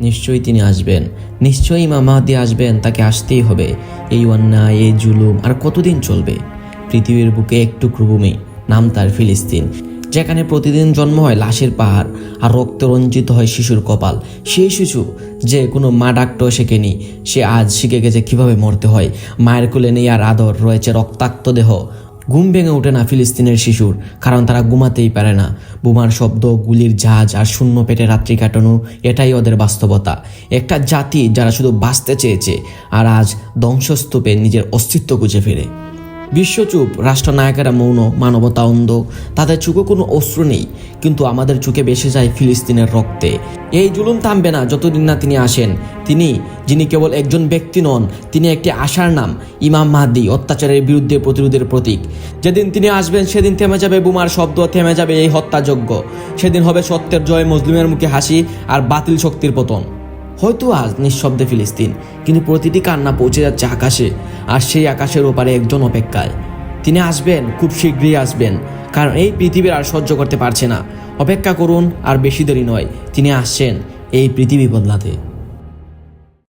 নিশ্চয়ই তিনি আসবেন। নিশ্চয়ই ইমাম মাহাদি আসবেন, তাকে আসতেই হবে। এই অন্যায়, এই জুলুম আর কতদিন চলবে? পৃথিবীর বুকে একটু ভূমি, নাম তার ফিলিস্তিন, যেখানে প্রতিদিন জন্ম হয় লাশের পাহাড় আর রক্ত রঞ্জিত হয় শিশুর কপাল। সেই শিশু যে কোনো মা ডাক্তার শেখেনি, সে আজ শিখে গেছে কীভাবে মরতে হয়। মায়ের কোলে নেই আর আদর, রয়েছে রক্তাক্ত দেহ। ঘুম ভেঙে ওঠে না ফিলিস্তিনের শিশুর, কারণ তারা ঘুমাতেই পারে না। বোমার শব্দ, গুলির জাহাজ আর শূন্য পেটে রাত্রি কাটানো, এটাই ওদের বাস্তবতা। একটা জাতি যারা শুধু বাঁচতে চেয়েছে, আর আজ ধ্বংসস্তূপে নিজের অস্তিত্ব খুঁজে ফিরে। বিশ্বচুপ, রাষ্ট্রনায়কেরা মৌন, মানবতা অন্ধ, তাদের চোখে কোনো অস্ত্র নেই, কিন্তু আমাদের চোখে বেসে যায় ফিলিস্তিনের রক্তে। এই জুলুম থামবে না যতদিন না তিনি আসেন। তিনি, যিনি কেবল একজন ব্যক্তি নন, তিনি একটি আশার নাম, ইমাম মাহদি, অত্যাচারের বিরুদ্ধে প্রতিরোধের প্রতীক। যেদিন তিনি আসবেন, সেদিন থেমে যাবে বোমার শব্দ, থেমে যাবে এই হত্যাযজ্ঞ। সেদিন হবে সত্যের জয়, মুসলিমের মুখে হাসি আর বাতিল শক্তির পতন। হয়তো আজ নিঃশব্দে ফিলিস্তিন, কিন্তু প্রতিটি কান্না পৌঁছে যাচ্ছে আকাশে, আর সেই আকাশের ওপারে একজন অপেক্ষায়। তিনি আসবেন, খুব শীঘ্রই আসবেন। কারণ এই পৃথিবীর আর সহ্য করতে পারছে না। অপেক্ষা করুন, আর বেশি দেরি নয়, তিনি আসছেন এই পৃথিবী বদলাতে।